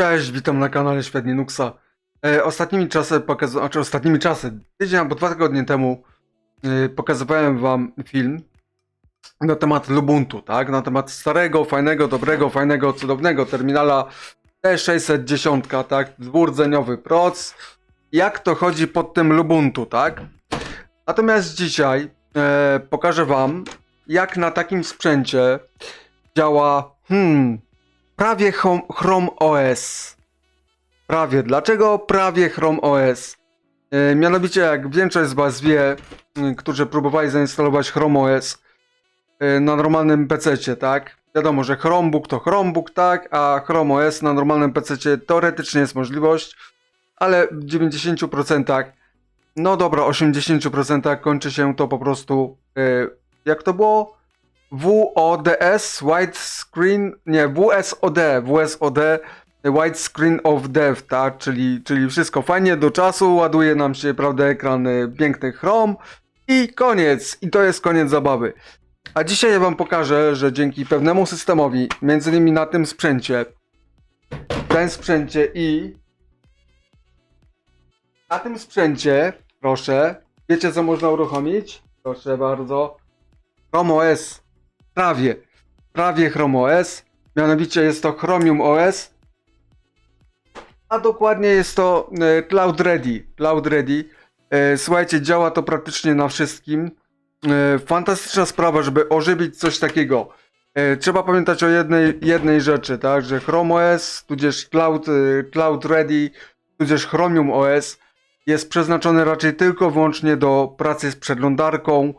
Cześć, witam na kanale Świat Linuxa. E, ostatnimi czasy pokazałem, znaczy ostatnimi czasy, tydzień albo dwa tygodnie temu e, pokazywałem wam film na temat Lubuntu, tak? Na temat starego, fajnego, dobrego, fajnego, cudownego terminala T610, tak? Dwurdzeniowy proc. Jak to chodzi pod tym Lubuntu, tak? Natomiast dzisiaj e, pokażę wam, jak na takim sprzęcie działa, hmm, prawie Chrome, OS. Prawie. Dlaczego prawie Chrome OS? E, mianowicie, jak większość z Was wie, y, którzy próbowali zainstalować Chrome OS e, na normalnym PC, tak? Wiadomo, że Chromebook to Chromebook, tak? A Chrome OS na normalnym PC teoretycznie jest możliwość, ale w 90%, no dobra, 80% kończy się to po prostu, e, jak to było? WODS, widescreen, nie, WSOD, WSOD, widescreen of death, tak, czyli, czyli wszystko fajnie do czasu, ładuje nam się, prawda, ekran piękny Chrome i koniec, i to jest koniec zabawy. A dzisiaj ja wam pokażę, że dzięki pewnemu systemowi, między innymi na tym sprzęcie, tym sprzęcie i na tym sprzęcie, proszę, wiecie co można uruchomić? Proszę bardzo, Chrome OS, prawie, prawie Chrome OS, mianowicie jest to Chromium OS, a dokładnie jest to e, Cloud Ready, Cloud Ready. E, Słuchajcie, działa to praktycznie na wszystkim. E, Fantastyczna sprawa, żeby ożywić coś takiego. Trzeba pamiętać o jednej, jednej rzeczy, tak, że Chrome OS, tudzież Cloud, Cloud Ready, tudzież Chromium OS jest przeznaczony raczej tylko wyłącznie do pracy z przeglądarką,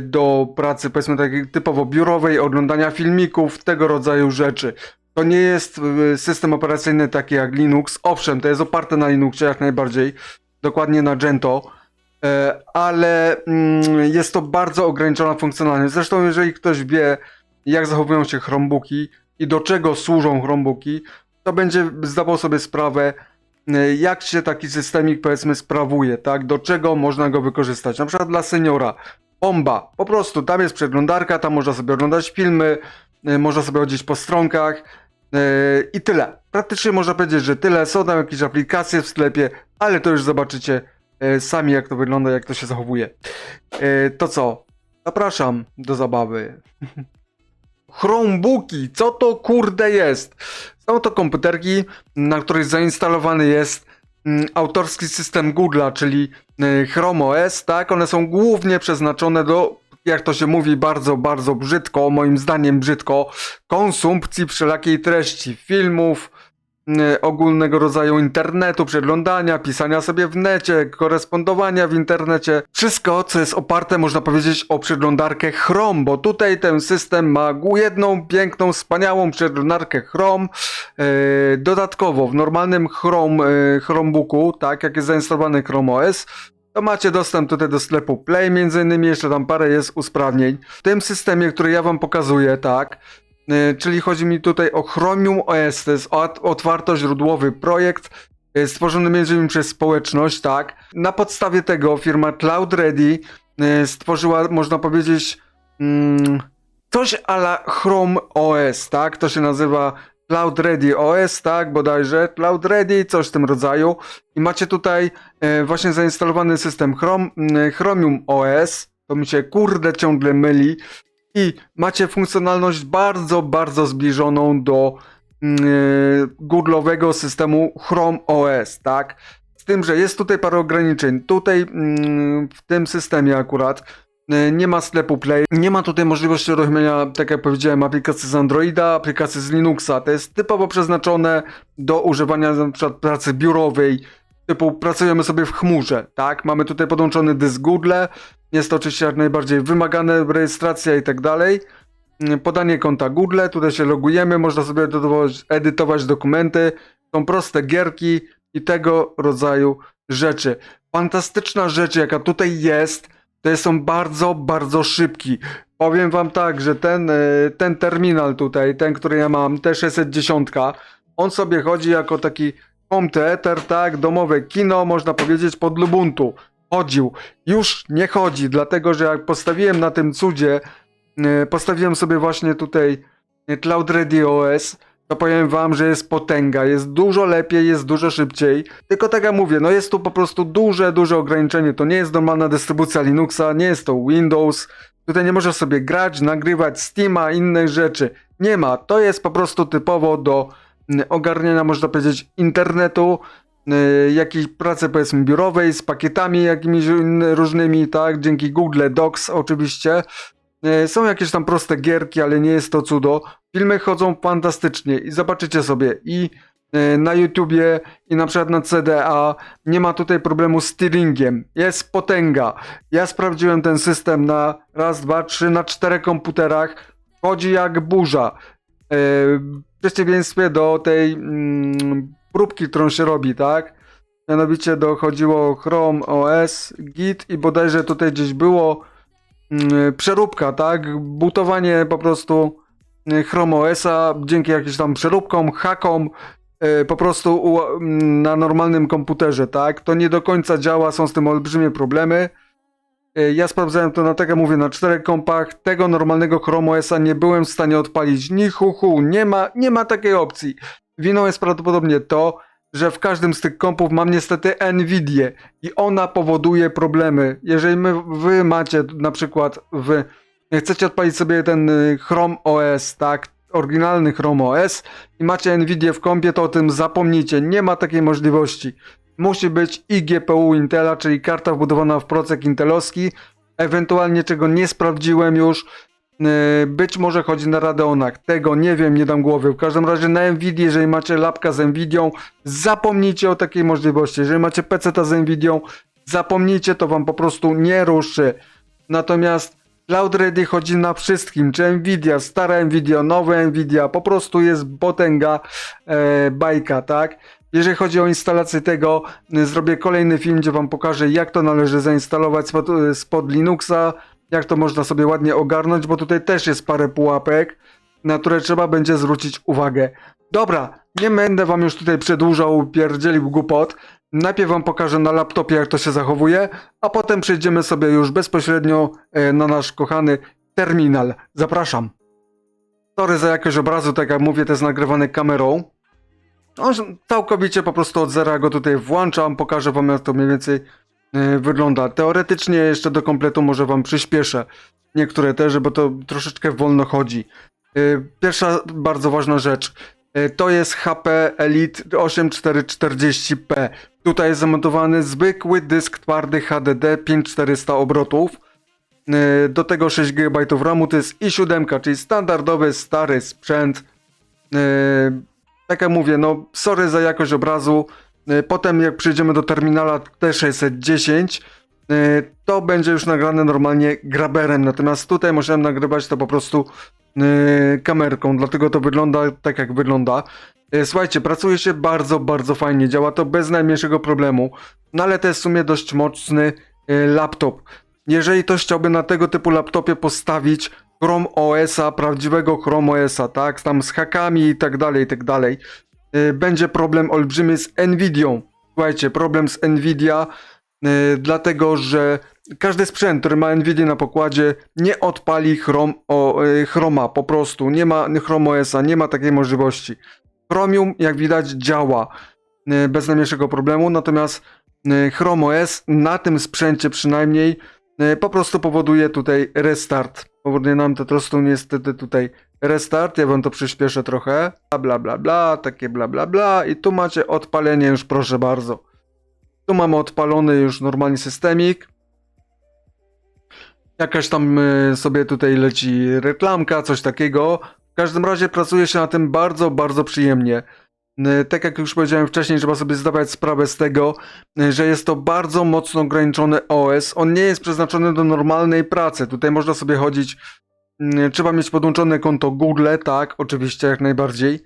do pracy powiedzmy takiej typowo biurowej, oglądania filmików, tego rodzaju rzeczy. To nie jest y, system operacyjny taki jak Linux. Owszem, to jest oparte na Linuxie jak najbardziej, dokładnie na Gentoo, e, ale mm, jest to bardzo ograniczona funkcjonalność. Zresztą, jeżeli ktoś wie, jak zachowują się Chromebooki i do czego służą Chromebooki, to będzie zdawał sobie sprawę, jak się taki systemik powiedzmy sprawuje, tak? Do czego można go wykorzystać. Na przykład dla seniora. Bomba. Po prostu tam jest przeglądarka, tam można sobie oglądać filmy, y, można sobie chodzić po stronkach yy, i tyle. Praktycznie można powiedzieć, że tyle. Są tam jakieś aplikacje w sklepie, ale to już zobaczycie yy, sami, jak to wygląda, jak to się zachowuje. To co? Zapraszam do zabawy. Chromebooki, co to kurde jest? Są to komputerki, na których zainstalowany jest autorski system Google'a, czyli y, Chrome OS, tak? One są głównie przeznaczone do, jak to się mówi bardzo, bardzo brzydko, moim zdaniem brzydko, konsumpcji wszelakiej treści, filmów, ogólnego rodzaju internetu, przeglądania, pisania sobie w necie, korespondowania w internecie. Wszystko, co jest oparte, można powiedzieć, o przeglądarkę Chrome, bo tutaj ten system ma jedną piękną, wspaniałą przeglądarkę Chrome. Yy, dodatkowo w normalnym Chrome, yy, Chromebooku, tak jak jest zainstalowany Chrome OS, to macie dostęp tutaj do sklepu Play, między innymi jeszcze tam parę jest usprawnień. W tym systemie, który ja wam pokazuję, tak, czyli chodzi mi tutaj o Chromium OS, to jest ot- otwartoźródłowy projekt, yy, stworzony między innymi przez społeczność, tak. Na podstawie tego firma Cloud Ready yy, stworzyła, można powiedzieć, mm, coś ala Chrome OS, tak, to się nazywa Cloud Ready OS, tak, bodajże, Cloud Ready, coś w tym rodzaju. I macie tutaj e, właśnie zainstalowany system Chrome, Chromium OS, to mi się kurde ciągle myli. I macie funkcjonalność bardzo, bardzo zbliżoną do e, Google'owego systemu Chrome OS, tak. Z tym, że jest tutaj parę ograniczeń. Tutaj mm, w tym systemie akurat E, nie ma sklepu Play, nie ma tutaj możliwości uruchomienia, tak jak powiedziałem, aplikacji z Androida, aplikacji z Linuxa. To jest typowo przeznaczone do używania przykład pracy biurowej, typu pracujemy sobie w chmurze, tak? Mamy tutaj podłączony dysk Google, jest to oczywiście jak najbardziej wymagane, rejestracja i tak dalej. Mm, Podanie konta Google, tutaj się logujemy, można sobie edytować, edytować dokumenty, są proste gierki i tego rodzaju rzeczy. Fantastyczna rzecz, jaka tutaj jest, to są bardzo, bardzo szybki. Powiem wam tak, że ten, e, ten terminal tutaj, ten, który ja mam, T610, on sobie chodzi jako taki home theater, tak, domowe kino, można powiedzieć, pod Lubuntu. Chodził. Już nie chodzi, dlatego że jak postawiłem na tym cudzie, e, postawiłem sobie właśnie tutaj e, Cloud Ready OS, to powiem wam, że jest potęga, jest dużo lepiej, jest dużo szybciej. Tylko tak jak mówię, no jest tu po prostu duże, duże ograniczenie. To nie jest normalna dystrybucja Linuxa, nie jest to Windows. Tutaj nie możesz sobie grać, nagrywać Steama, innych rzeczy. Nie ma. To jest po prostu typowo do mm, ogarniania, można powiedzieć, internetu, y, jakiejś pracy powiedzmy biurowej z pakietami jakimiś różnymi, tak, dzięki Google Docs oczywiście. Y, Są jakieś tam proste gierki, ale nie jest to cudo. Filmy chodzą fantastycznie i zobaczycie sobie i y, na YouTubie i na przykład na CDA nie ma tutaj problemu z steeringiem. Jest potęga. Ja sprawdziłem ten system na raz, dwa, trzy, na czterech komputerach. Chodzi jak burza. W przeciwieństwie do tej mm, próbki, którą się robi, tak? Mianowicie dochodziło Chrome OS, Git i bodajże tutaj gdzieś było mm, przeróbka, tak? Butowanie po prostu y, Chrome OS-a dzięki jakimś tam przeróbkom, hakom, y, po prostu u, mm, na normalnym komputerze, tak? To nie do końca działa, są z tym olbrzymie problemy. Y, Ja sprawdzałem to na tak jak mówię, na czterech kompach. Tego normalnego Chrome OS-a nie byłem w stanie odpalić. Ni hu hu, nie ma, nie ma takiej opcji. Winą jest prawdopodobnie to, że w każdym z tych kompów mam niestety Nvidię i ona powoduje problemy. Jeżeli my, wy macie na przykład w chcecie odpalić sobie ten y, Chrome OS, tak, oryginalny Chrome OS i macie Nvidię w kompie, to o tym zapomnijcie. Nie ma takiej możliwości. Musi być i GPU Intela, czyli karta wbudowana w procek intelowski, ewentualnie czego nie sprawdziłem już. Yy, Być może chodzi na Radeonach. Tego nie wiem, nie dam głowy. W każdym razie na Nvidia, jeżeli macie lapka z Nvidią, zapomnijcie o takiej możliwości. Jeżeli macie PC z Nvidią, zapomnijcie, to wam po prostu nie ruszy. Natomiast Cloud Ready chodzi na wszystkim, czy Nvidia, stara Nvidia, nowe Nvidia, po prostu jest potęga e, bajka, tak? Jeżeli chodzi o instalację tego, y, zrobię kolejny film, gdzie wam pokażę, jak to należy zainstalować spod, y, spod Linuxa, jak to można sobie ładnie ogarnąć, bo tutaj też jest parę pułapek, na które trzeba będzie zwrócić uwagę. Dobra, nie będę wam już tutaj przedłużał, pierdzielił głupot. Najpierw wam pokażę na laptopie, jak to się zachowuje, a potem przejdziemy sobie już bezpośrednio e, na nasz kochany terminal. Zapraszam. Sorry za jakość obrazu, tak jak mówię, to jest nagrywane kamerą. On całkowicie po prostu od zera go tutaj włączam, pokażę wam jak to mniej więcej e, wygląda. Teoretycznie jeszcze do kompletu może wam przyspieszę niektóre też, bo to troszeczkę wolno chodzi. E, Pierwsza bardzo ważna rzecz. E, To jest HP Elite 8440p. Tutaj jest zamontowany zwykły dysk twardy HDD 5400 obrotów. Do tego 6 GB RAMu to jest i7, czyli standardowy stary sprzęt. Tak jak mówię, no sorry za jakość obrazu. E, Potem jak przejdziemy do terminala T610, e, to będzie już nagrane normalnie graberem. Natomiast tutaj musiałem nagrywać to po prostu e, kamerką, dlatego to wygląda tak jak wygląda. Słuchajcie, pracuje się bardzo, bardzo fajnie, działa to bez najmniejszego problemu, no ale to jest w sumie dość mocny laptop. Jeżeli ktoś chciałby na tego typu laptopie postawić Chrome OS-a, prawdziwego Chrome OS-a, tak, tam z hakami i tak dalej, i tak dalej, y, będzie problem olbrzymi z Nvidią. Słuchajcie, problem z Nvidia, y, dlatego że każdy sprzęt, który ma Nvidia na pokładzie, nie odpali Chrome, o, y, Chroma po prostu. Nie ma Chrome OS-a, nie ma takiej możliwości. Chromium, jak widać, działa bez najmniejszego problemu, natomiast Chrome OS na tym sprzęcie przynajmniej po prostu powoduje tutaj restart. Powoduje nam to po niestety tutaj restart. Ja wam to przyspieszę trochę. Bla bla bla, bla takie bla bla bla i tu macie odpalenie już proszę bardzo. Tu mamy odpalony już normalnie systemik. Jakaś tam y, sobie tutaj leci reklamka, coś takiego. W każdym razie pracuje się na tym bardzo, bardzo przyjemnie. Y, Tak jak już powiedziałem wcześniej, trzeba sobie zdawać sprawę z tego, y, że jest to bardzo mocno ograniczony OS. On nie jest przeznaczony do normalnej pracy. Tutaj można sobie chodzić. y, Trzeba mieć podłączone konto Google, tak, oczywiście, jak najbardziej.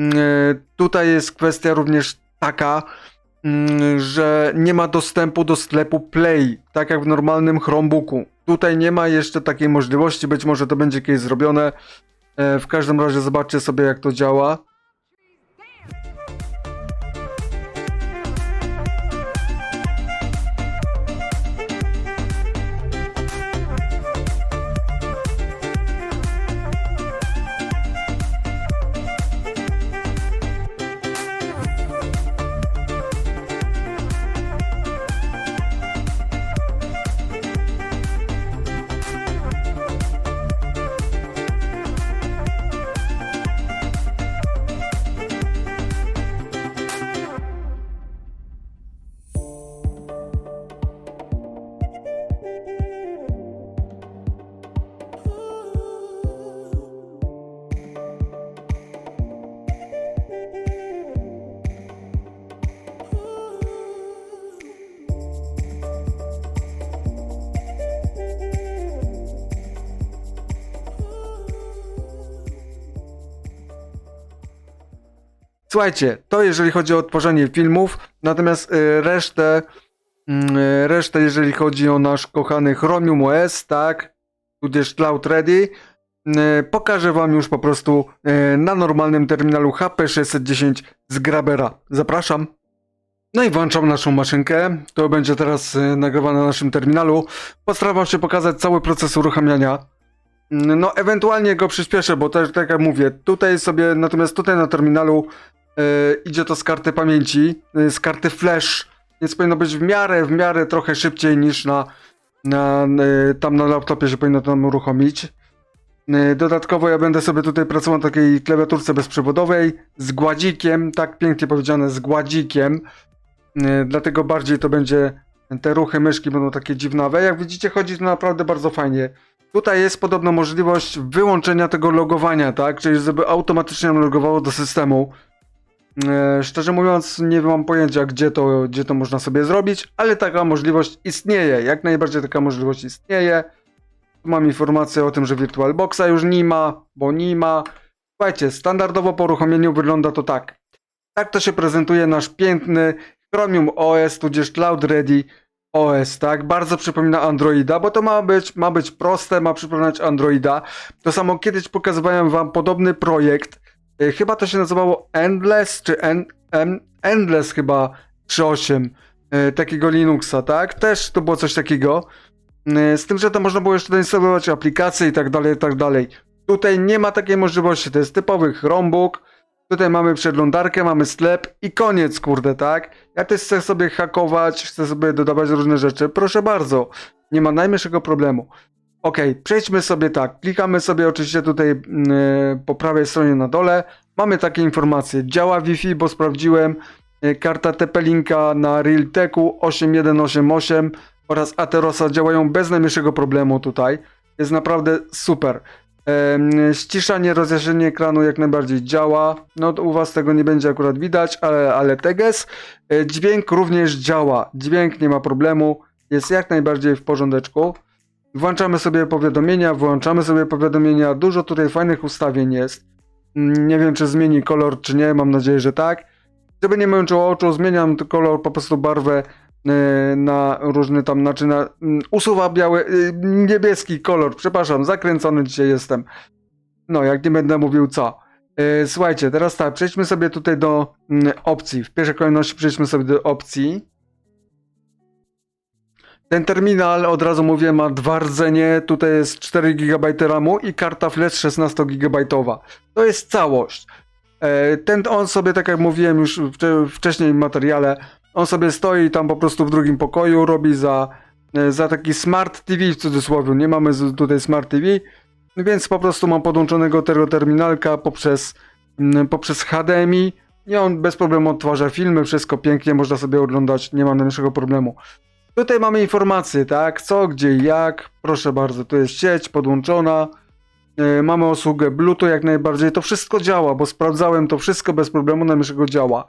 Y, Tutaj jest kwestia również taka, mm, że nie ma dostępu do sklepu Play, tak jak w normalnym Chromebooku. Tutaj nie ma jeszcze takiej możliwości, być może to będzie kiedyś zrobione. E, W każdym razie zobaczcie sobie jak to działa. Słuchajcie, to jeżeli chodzi o tworzenie filmów, natomiast y, resztę, mm, y, resztę jeżeli chodzi o nasz kochany Chromium OS, tak, tudzież Cloud Ready, y, pokażę wam już po prostu na normalnym terminalu HP 610 z Grabera. Zapraszam. No i włączam naszą maszynkę. To będzie teraz nagrywane na naszym terminalu. Postaram się pokazać cały proces uruchamiania. Mm, No, ewentualnie go przyspieszę, bo też tak jak mówię, tutaj sobie, natomiast tutaj na terminalu idzie to z karty pamięci, e, z karty flash, więc powinno być w miarę, w miarę trochę szybciej niż na, na e, tam na laptopie się powinno to nam uruchomić. E, Dodatkowo ja będę sobie tutaj pracował na takiej klawiaturce bezprzewodowej z gładzikiem, tak pięknie powiedziane, z gładzikiem. E, Dlatego bardziej to będzie, te ruchy myszki będą takie dziwnawe. Jak widzicie, chodzi to naprawdę bardzo fajnie. Tutaj jest podobno możliwość wyłączenia tego logowania, tak? Czyli żeby automatycznie nam logowało do systemu. E, szczerze mówiąc, nie mam pojęcia, gdzie to, gdzie to można sobie zrobić, ale taka możliwość istnieje. Jak najbardziej taka możliwość istnieje. Mam informację o tym, że VirtualBoxa już nie ma, bo nie ma. Słuchajcie, standardowo po uruchomieniu wygląda to tak. Tak to się prezentuje nasz piękny Chromium OS, tudzież Cloud Ready OS, tak? Bardzo przypomina Androida, bo to ma być, ma być proste, ma przypominać Androida. To samo kiedyś pokazywałem wam podobny projekt. E, Chyba to się nazywało Endless, czy en, em, Endless chyba 3.8 e, takiego Linuxa, tak? Też to było coś takiego. E, Z tym, że to można było jeszcze doinstalować aplikacje i tak dalej, i tak dalej. Tutaj nie ma takiej możliwości, to jest typowy Chromebook. Tutaj mamy przeglądarkę, mamy sklep i koniec, kurde, tak? Ja też chcę sobie hakować, chcę sobie dodawać różne rzeczy. Proszę bardzo, nie ma najmniejszego problemu. Ok, przejdźmy sobie tak. Klikamy sobie oczywiście tutaj yy, po prawej stronie na dole. Mamy takie informacje. Działa Wi-Fi, bo sprawdziłem. Yy, karta TP-Linka na Realteku 8188 oraz Aterosa działają bez najmniejszego problemu tutaj. Jest naprawdę super. Em, ściszanie, rozjaśnienie ekranu jak najbardziej działa. No u was tego nie będzie akurat widać, ale, ale teges. E, Dźwięk również działa. Dźwięk nie ma problemu. Jest jak najbardziej w porządeczku. Włączamy sobie powiadomienia, włączamy sobie powiadomienia. Dużo tutaj fajnych ustawień jest. Nie wiem, czy zmieni kolor, czy nie. Mam nadzieję, że tak. Żeby nie męczyło oczu, zmieniam kolor, po prostu barwę e, na różny tam, znaczy na, mm, usuwa biały, y, niebieski kolor, przepraszam, zakręcony dzisiaj jestem. No, jak nie będę mówił co. E, Słuchajcie, teraz tak, przejdźmy sobie tutaj do mm, opcji. W pierwszej kolejności przejdźmy sobie do opcji. Ten terminal, od razu mówię, ma dwa rdzenie. Tutaj jest 4 GB RAMu i karta flash 16 GB. To jest całość. E, Ten, on sobie, tak jak mówiłem już wcze- wcześniej w materiale, on sobie stoi tam po prostu w drugim pokoju, robi za, e, za taki smart TV w cudzysłowie. Nie mamy tutaj smart TV, więc po prostu mam podłączonego tego terminalka poprzez, poprzez HDMI i on bez problemu odtwarza filmy, wszystko pięknie, można sobie oglądać, nie ma najmniejszego problemu. Tutaj mamy informacje, tak, co, gdzie jak, proszę bardzo, tu jest sieć podłączona, E, Mamy obsługę Bluetooth jak najbardziej. To wszystko działa, bo sprawdzałem to wszystko bez problemu, najmniejszego działa.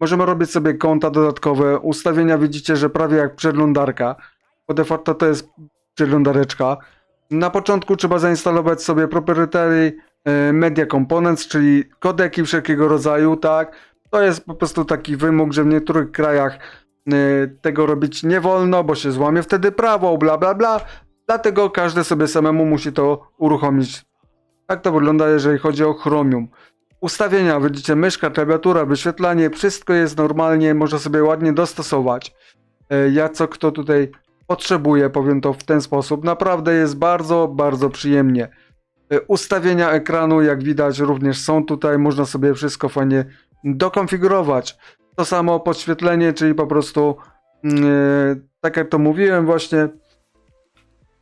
Możemy robić sobie konta dodatkowe. Ustawienia widzicie, że prawie jak przeglądarka. Bo de facto to jest przeglądareczka. Na początku trzeba zainstalować sobie proprietary e, media components, czyli kodeki wszelkiego rodzaju, tak. To jest po prostu taki wymóg, że w niektórych krajach tego robić nie wolno, bo się złamie wtedy prawo, bla bla bla. Dlatego każdy sobie samemu musi to uruchomić. Tak to wygląda, jeżeli chodzi o Chromium. Ustawienia, widzicie, myszka, klawiatura, wyświetlanie, wszystko jest normalnie, można sobie ładnie dostosować. E, Ja co kto tutaj potrzebuje, powiem to w ten sposób. Naprawdę jest bardzo, bardzo przyjemnie. E, Ustawienia ekranu, jak widać, również są tutaj, można sobie wszystko fajnie dokonfigurować. To samo podświetlenie, czyli po prostu, e, tak jak to mówiłem właśnie,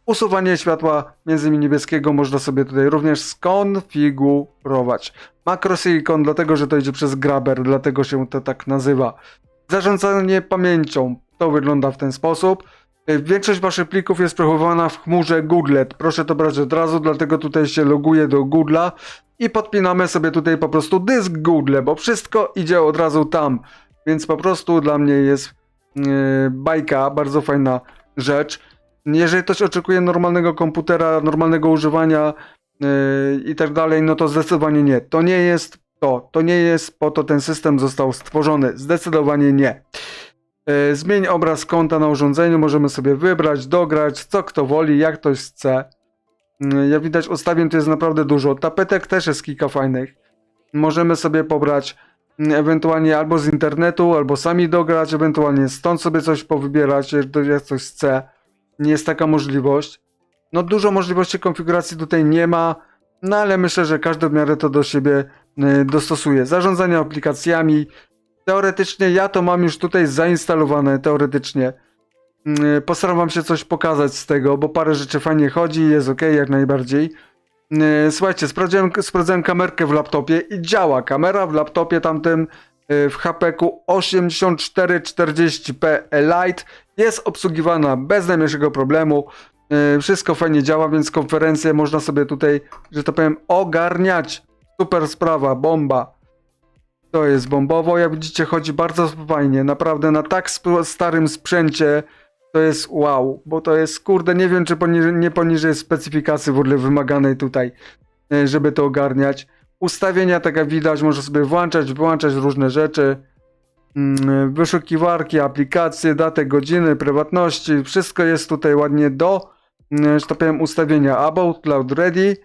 Usuwanie światła między innymi niebieskiego można sobie tutaj również skonfigurować. Makro Silicon, dlatego że to idzie przez Grabber, dlatego się to tak nazywa. Zarządzanie pamięcią to wygląda w ten sposób. Y, Większość waszych plików jest przechowywana w chmurze Googlet. Proszę to brać od razu, dlatego tutaj się loguję do Google'a i podpinamy sobie tutaj po prostu dysk Google, bo wszystko idzie od razu tam. Więc po prostu dla mnie jest yy, bajka, bardzo fajna rzecz. Jeżeli ktoś oczekuje normalnego komputera, normalnego używania yy, i tak dalej, no to zdecydowanie nie. To nie jest to. To nie jest po to ten system został stworzony. Zdecydowanie nie. E, Zmień obraz konta na urządzeniu, możemy sobie wybrać, dograć, co kto woli, jak ktoś chce. Mm, Jak widać, ustawień tu jest naprawdę dużo. Tapetek też jest kilka fajnych. Możemy sobie pobrać mm, ewentualnie albo z internetu, albo sami dograć, ewentualnie stąd sobie coś powybierać, jak ktoś chce. Nie jest taka możliwość. No dużo możliwości konfiguracji tutaj nie ma, no ale myślę, że każdy w miarę to do siebie y, dostosuje. Zarządzanie aplikacjami. Teoretycznie ja to mam już tutaj zainstalowane, teoretycznie. Y, Postaram wam się coś pokazać z tego, bo parę rzeczy fajnie chodzi, jest ok jak najbardziej. Y, Słuchajcie, sprawdziłem, sprawdzałem kamerkę w laptopie i działa. Kamera w laptopie tamtym y, w HP-ku 8440p Lite jest obsługiwana bez najmniejszego problemu. Y, Wszystko fajnie działa, więc konferencję można sobie tutaj, że to powiem, ogarniać. Super sprawa, bomba. To jest bombowo, jak widzicie chodzi bardzo fajnie, naprawdę na tak starym sprzęcie to jest wow, bo to jest kurde, nie wiem czy poniżej, nie poniżej specyfikacji w ogóle wymaganej tutaj, y, żeby to ogarniać. Ustawienia tak jak widać, można sobie włączać, wyłączać różne rzeczy. Mm, Wyszukiwarki, aplikacje, datę, godziny, prywatności, wszystko jest tutaj ładnie do, mm, że tak powiem, ustawienia. About Cloud Ready.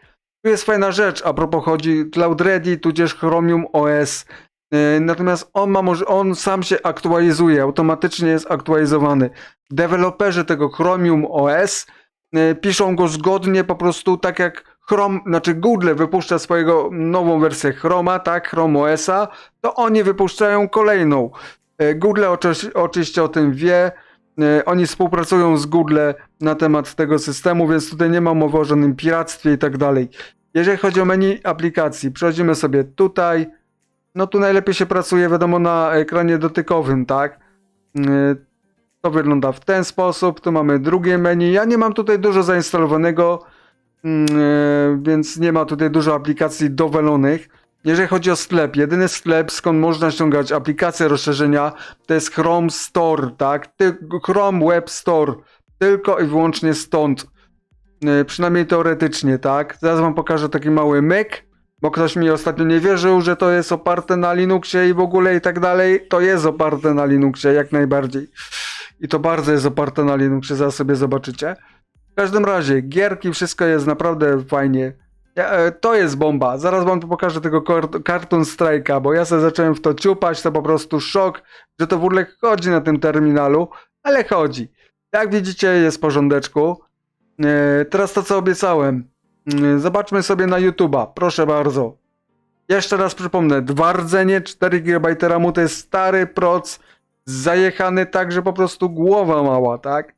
Tu jest fajna rzecz, a propos chodzi Cloud Ready, tudzież Chromium OS. Yy, Natomiast on ma może, on sam się aktualizuje, automatycznie jest aktualizowany. Deweloperzy tego Chromium OS yy, piszą go zgodnie po prostu tak jak Chrome, znaczy Google wypuszcza swojego nową wersję Chroma, tak, Chrome OS-a, to oni wypuszczają kolejną. E, Google oczy- oczywiście o tym wie. E, Oni współpracują z Google na temat tego systemu, więc tutaj nie ma mowy o żadnym piractwie i tak dalej. Jeżeli chodzi o menu aplikacji, przechodzimy sobie tutaj. No tu najlepiej się pracuje, wiadomo, na ekranie dotykowym, tak? E, To wygląda w ten sposób. Tu mamy drugie menu. Ja nie mam tutaj dużo zainstalowanego, mm, e, więc nie ma tutaj dużo aplikacji dowelonych. Jeżeli chodzi o sklep, jedyny sklep, skąd można ściągać aplikacje, rozszerzenia, to jest Chrome Store, tak? Chrome Web Store. Tylko i wyłącznie stąd. Yy, przynajmniej teoretycznie, tak? Zaraz wam pokażę taki mały myk, bo ktoś mi ostatnio nie wierzył, że to jest oparte na Linuxie i w ogóle i tak dalej. To jest oparte na Linuxie, jak najbardziej. I to bardzo jest oparte na Linuxie, zaraz sobie zobaczycie. W każdym razie, gierki, wszystko jest naprawdę fajnie. Ja, e, to jest bomba. Zaraz wam pokażę tego Cartoon Strike'a, bo ja sobie zacząłem w to ciupać, to po prostu szok, że to w ogóle chodzi na tym terminalu, ale chodzi. Jak widzicie, jest porządeczku. E, teraz to, co obiecałem. E, Zobaczmy sobie na YouTube'a, proszę bardzo. Jeszcze raz przypomnę, dwa rdzenie, 4 GB RAMu to jest stary proc, zajechany tak, że po prostu głowa mała, tak?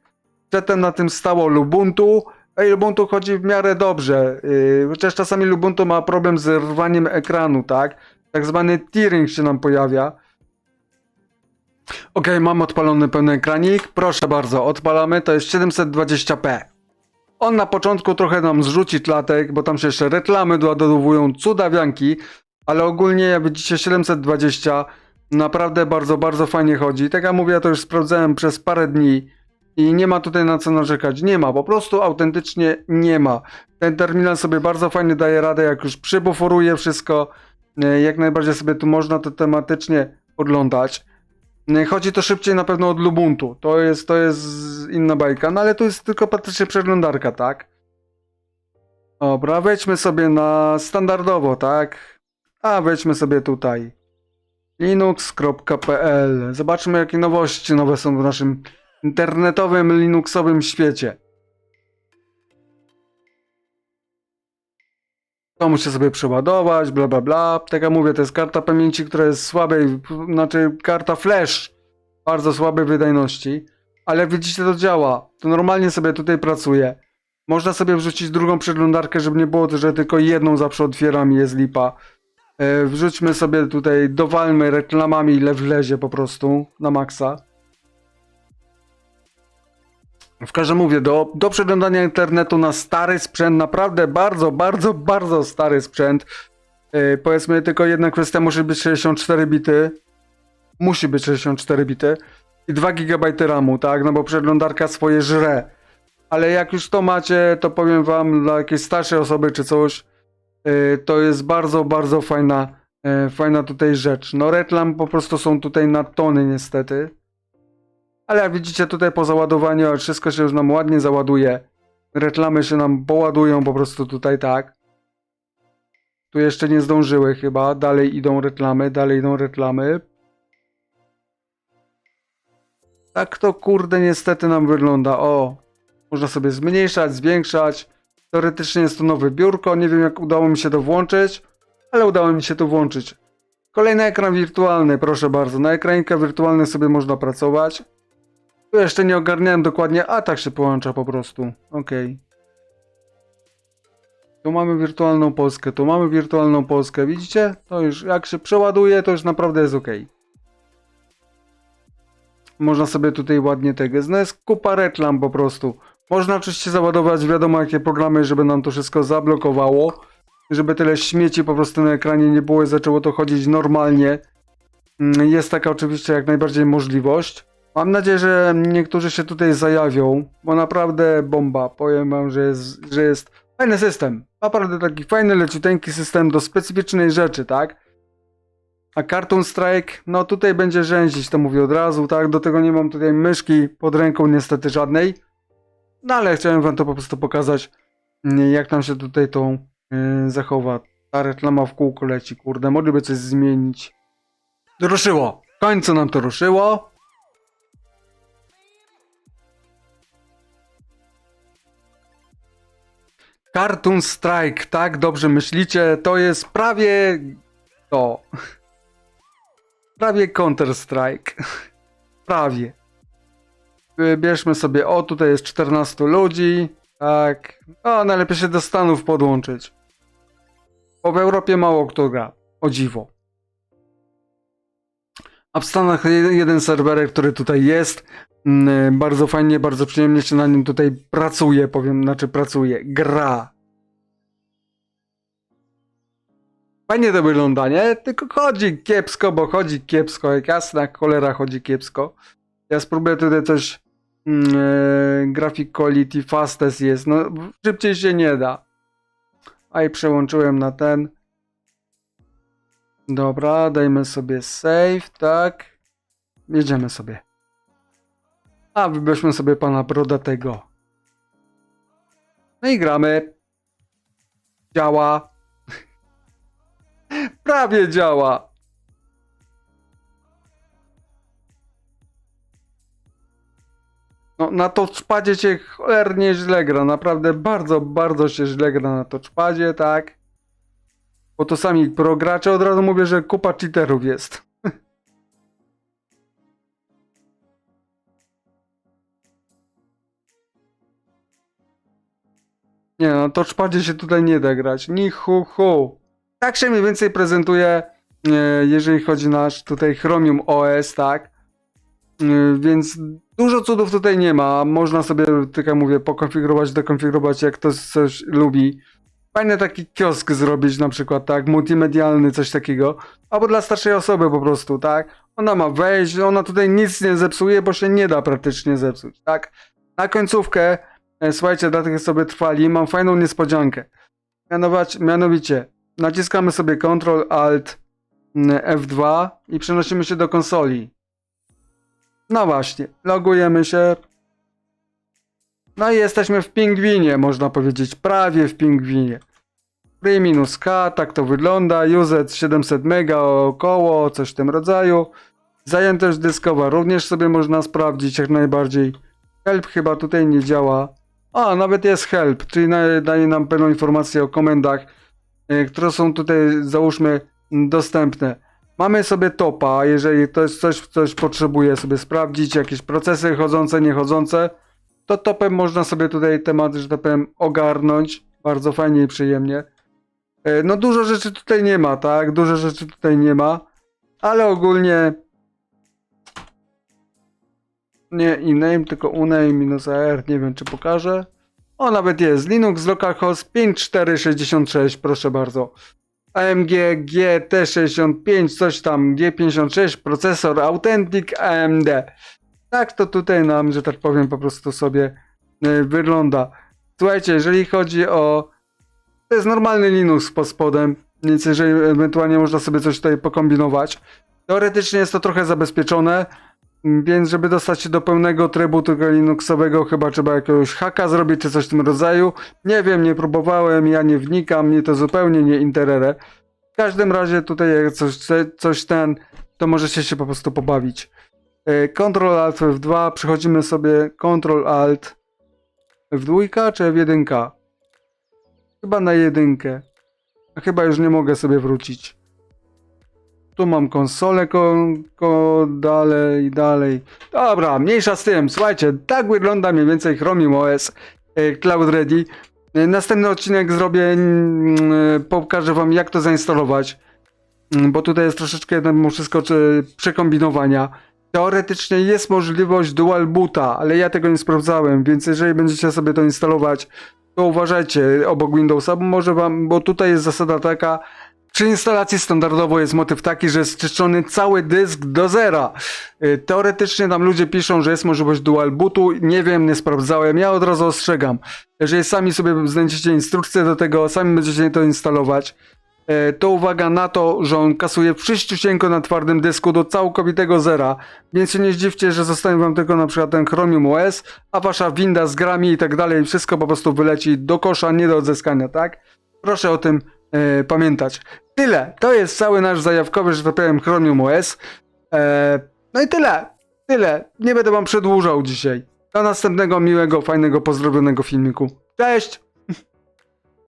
Przedtem na tym stało Lubuntu, Ej, Lubuntu chodzi w miarę dobrze, yy, chociaż czasami Lubuntu ma problem z rwaniem ekranu, tak? Tak zwany tearing się nam pojawia. Ok, mam odpalony pełny ekranik. Proszę bardzo, odpalamy, to jest 720p. On na początku trochę nam zrzuci tlatek, bo tam się jeszcze reklamy doładowują, cudawianki, ale ogólnie jak widzicie 720 naprawdę bardzo, bardzo fajnie chodzi. Tak jak mówię, ja to już sprawdzałem przez parę dni i nie ma tutaj na co narzekać. Nie ma, po prostu autentycznie nie ma. Ten terminal sobie bardzo fajnie daje radę, jak już przybuforuje wszystko. e, Jak najbardziej sobie tu można to tematycznie oglądać. E, Chodzi to szybciej na pewno od Lubuntu. To jest, to jest inna bajka, no ale to jest tylko praktycznie przeglądarka, tak? Dobra, wejdźmy sobie na standardowo, tak? A wejdźmy sobie tutaj. linux.pl Zobaczmy jakie nowości nowe są w naszym internetowym, linuxowym świecie. Muszę sobie przeładować, bla bla bla. Tak jak mówię, to jest karta pamięci, która jest słabej, znaczy karta flash, bardzo słabej wydajności. Ale widzicie, to działa. To normalnie sobie tutaj pracuje. Można sobie wrzucić drugą przeglądarkę, żeby nie było, że tylko jedną zawsze otwieram i jest lipa. E, wrzućmy sobie tutaj, dowalmy reklamami ile wlezie po prostu na maksa. W każdym mówię, do, do przeglądania internetu na stary sprzęt, naprawdę bardzo, bardzo, bardzo stary sprzęt. Yy, powiedzmy tylko jedna kwestia, musi być 64 bity. Musi być 64 bity. I 2 GB RAMu, tak? No bo przeglądarka swoje żre. Ale jak już to macie, to powiem wam dla jakiejś starszej osoby czy coś, yy, to jest bardzo, bardzo fajna E, fajna tutaj rzecz. No reklam po prostu są tutaj na tony niestety. Ale jak widzicie tutaj po załadowaniu wszystko się już nam ładnie załaduje. Reklamy się nam poładują po prostu tutaj tak. Tu jeszcze nie zdążyły chyba. Dalej idą reklamy, dalej idą reklamy. Tak to kurde niestety nam wygląda. O, można sobie zmniejszać, zwiększać. Teoretycznie jest to nowe biurko. Nie wiem jak udało mi się to włączyć, ale udało mi się to włączyć. Kolejny ekran wirtualny, proszę bardzo. Na ekranie wirtualnym sobie można pracować. Jeszcze nie ogarniałem dokładnie, a tak się połącza po prostu. Okej. Tu mamy wirtualną Polskę, tu mamy wirtualną Polskę. Widzicie? To już jak się przeładuje, to już naprawdę jest ok. Można sobie tutaj ładnie tego. No jest kupa reklam po prostu. Można oczywiście załadować wiadomo jakie programy, żeby nam to wszystko zablokowało. Żeby tyle śmieci po prostu na ekranie nie było i zaczęło to chodzić normalnie. Mm, Jest taka oczywiście jak najbardziej możliwość. Mam nadzieję, że niektórzy się tutaj zajawią, bo naprawdę bomba. Powiem wam, że jest, że jest fajny system. Naprawdę taki fajny, leciuteńki system do specyficznej rzeczy, tak? A Cartoon Strike, no tutaj będzie rzęzić, to mówię od razu, tak? Do tego nie mam tutaj myszki pod ręką niestety żadnej. No ale chciałem wam to po prostu pokazać, mm, jak nam się tutaj to yy, zachowa. Ta reklama w kółko leci, kurde, mogliby coś zmienić. Ruszyło! W końcu nam to ruszyło. Cartoon Strike, tak? Dobrze myślicie, to jest prawie to. Prawie Counter Strike. Prawie. Wybierzmy sobie, o tutaj jest 14 ludzi. Tak. O, najlepiej się do Stanów podłączyć. Bo w Europie mało kto gra. O dziwo. A w Stanach je- jeden serwerek, który tutaj jest. mm, Bardzo fajnie, bardzo przyjemnie się na nim tutaj pracuje, powiem, znaczy pracuje, gra. Fajnie to wygląda, nie? Tylko chodzi kiepsko, bo chodzi kiepsko, jak jasna cholera chodzi kiepsko. Ja spróbuję tutaj coś mm, e, graphic quality fastest jest, no szybciej się nie da. A i przełączyłem na ten. Dobra, dajmy sobie save, tak. Jedziemy sobie. A, wybierzmy sobie pana Brodatego. No i gramy. Działa. Prawie działa. No, na touchpadzie się cholernie źle gra. Naprawdę bardzo, bardzo się źle gra na touchpadzie, tak? Bo to sami progracze od razu mówię, że kupa cheaterów jest. Nie, na touchpadzie się tutaj nie da grać. Ni hu hu. Tak się mniej więcej prezentuje, e, jeżeli chodzi nasz tutaj Chromium OS, tak? E, Więc dużo cudów tutaj nie ma. Można sobie, tak jak mówię, pokonfigurować, dekonfigurować, jak ktoś coś lubi. Fajny taki kiosk zrobić na przykład, tak? Multimedialny, coś takiego. Albo dla starszej osoby po prostu, tak? Ona ma wejść, ona tutaj nic nie zepsuje, bo się nie da praktycznie zepsuć, tak? Na końcówkę, e, słuchajcie, dla tych sobie trwali, mam fajną niespodziankę. Mianowicie, naciskamy sobie Ctrl Alt mm, F2 i przenosimy się do konsoli. No właśnie, logujemy się. No i jesteśmy w pingwinie, można powiedzieć, prawie w pingwinie. Free minus K, tak to wygląda. User 700 mega około, coś w tym rodzaju. Zajętość dyskowa również sobie można sprawdzić jak najbardziej. Help chyba tutaj nie działa. A, nawet jest help, czyli daje nam pełną informację o komendach, e, które są tutaj, załóżmy, dostępne. Mamy sobie topa, jeżeli ktoś coś, coś potrzebuje sobie sprawdzić, jakieś procesy chodzące, niechodzące, to topem można sobie tutaj temat, że tak powiem, ogarnąć. Bardzo fajnie i przyjemnie. E, No dużo rzeczy tutaj nie ma, tak? Dużo rzeczy tutaj nie ma, ale ogólnie nie e-name, tylko uname minus AR, nie wiem czy pokażę. O, nawet jest. Linux localhost 5466, proszę bardzo. AMG GT65, coś tam, G56, procesor Authentic AMD. Tak to tutaj nam, że tak powiem, po prostu sobie y, wygląda. Słuchajcie, jeżeli chodzi o. To jest normalny Linux pod spodem. więc jeżeli ewentualnie można sobie coś tutaj pokombinować. Teoretycznie jest to trochę zabezpieczone, więc żeby dostać się do pełnego trybu tego Linuxowego, chyba trzeba jakiegoś haka zrobić, czy coś w tym rodzaju. Nie wiem, nie próbowałem, ja nie wnikam, mnie to zupełnie nie interere. W każdym razie tutaj jak coś, coś ten, to możecie się po prostu pobawić. E, Ctrl Alt F2, przechodzimy sobie Ctrl Alt F2 czy F1? Chyba na jedynkę. A chyba już nie mogę sobie wrócić. Tu mam konsolę, ko, ko, dalej, dalej. Dobra, mniejsza z tym. Słuchajcie, tak wygląda mniej więcej Chromium OS e, Cloud Ready. E, Następny odcinek zrobię, mm, pokażę wam jak to zainstalować. Mm, Bo tutaj jest troszeczkę mimo wszystko przekombinowania. Teoretycznie jest możliwość dual boota, ale ja tego nie sprawdzałem, więc jeżeli będziecie sobie to instalować, to uważajcie obok Windowsa, bo może wam, bo tutaj jest zasada taka, przy instalacji standardowo jest motyw taki, że jest czyszczony cały dysk do zera. Y, Teoretycznie tam ludzie piszą, że jest możliwość dual bootu, nie wiem, nie sprawdzałem, ja od razu ostrzegam. Jeżeli sami sobie znajdziecie instrukcję do tego, sami będziecie to instalować, to uwaga na to, że on kasuje wszyściusieńko na twardym dysku do całkowitego zera, więc się nie zdziwcie, że zostanie wam tylko na przykład ten Chromium OS, a wasza winda z grami i tak dalej, wszystko po prostu wyleci do kosza, nie do odzyskania, tak? Proszę o tym e, pamiętać. Tyle, to jest cały nasz zajawkowy, że tak powiem, Chromium OS. E, no i tyle, tyle, nie będę wam przedłużał dzisiaj. Do następnego miłego, fajnego, pozdrowionego filmiku. Cześć!